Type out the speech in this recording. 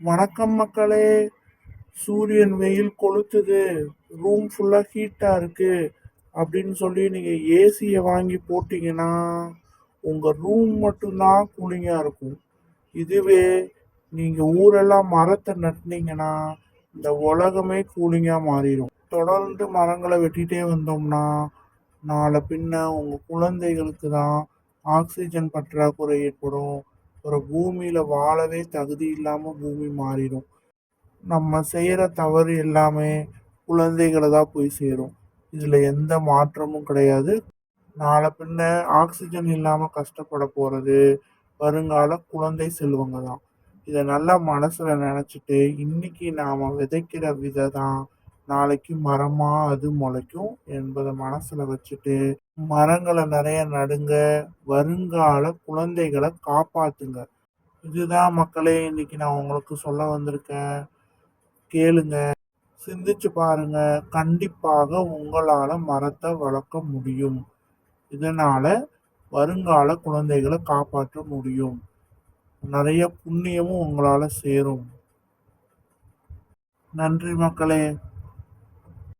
வணக்கம் மக்களே. சூரியன் வெயில் கொளுத்துது. ரூம் ஃபுல்லாக ஹீட்டாக இருக்கு. அப்படின்னு சொல்லி நீங்கள் ஏசியை வாங்கி போட்டிங்கன்னா உங்கள் ரூம் மட்டும்தான் கூலிங்காக இருக்கும். இதுவே நீங்கள் ஊரெல்லாம் மரத்தை நட்டுனீங்கன்னா இந்த உலகமே கூலிங்காக மாறிடும். தொடர்ந்து மரங்களை வெட்டிகிட்டே வந்தோம்னா நாளை பின்ன உங்கள் குழந்தைகளுக்கு தான் ஆக்சிஜன் பற்றாக்குறை ஏற்படும். அப்புறம் பூமியில் வாழவே தகுதி இல்லாமல் பூமி மாறிடும். நம்ம செய்கிற தவறு எல்லாமே குழந்தைகளை தான் போய் சேரும். இதில் எந்த மாற்றமும் கிடையாது. நாளை பின்ன ஆக்சிஜன் இல்லாமல் கஷ்டப்பட போகிறது வருங்கால குழந்தை செல்வங்க தான். இதை நல்லா மனசில் நினச்சிட்டு இன்னைக்கு நாம் விதைக்கிற விதை தான் நாளைக்கு மரமாக அது முளைக்கும் என்பதை மனசில் வச்சுட்டு மரங்களை நிறைய நடுங்க வருங்கால குழந்தைகளை காப்பாற்றுங்க இதுதான் மக்களே இன்னைக்கு நான் உங்களுக்கு சொல்ல வந்திருக்கேன். கேளுங்க சிந்திச்சு பாருங்க. கண்டிப்பாக உங்களால் மரத்தை வளர்க்க முடியும். இதனால் வருங்கால குழந்தைகளை காப்பாற்ற முடியும். நிறைய புண்ணியமும் உங்களால் சேரும். நன்றி மக்களே.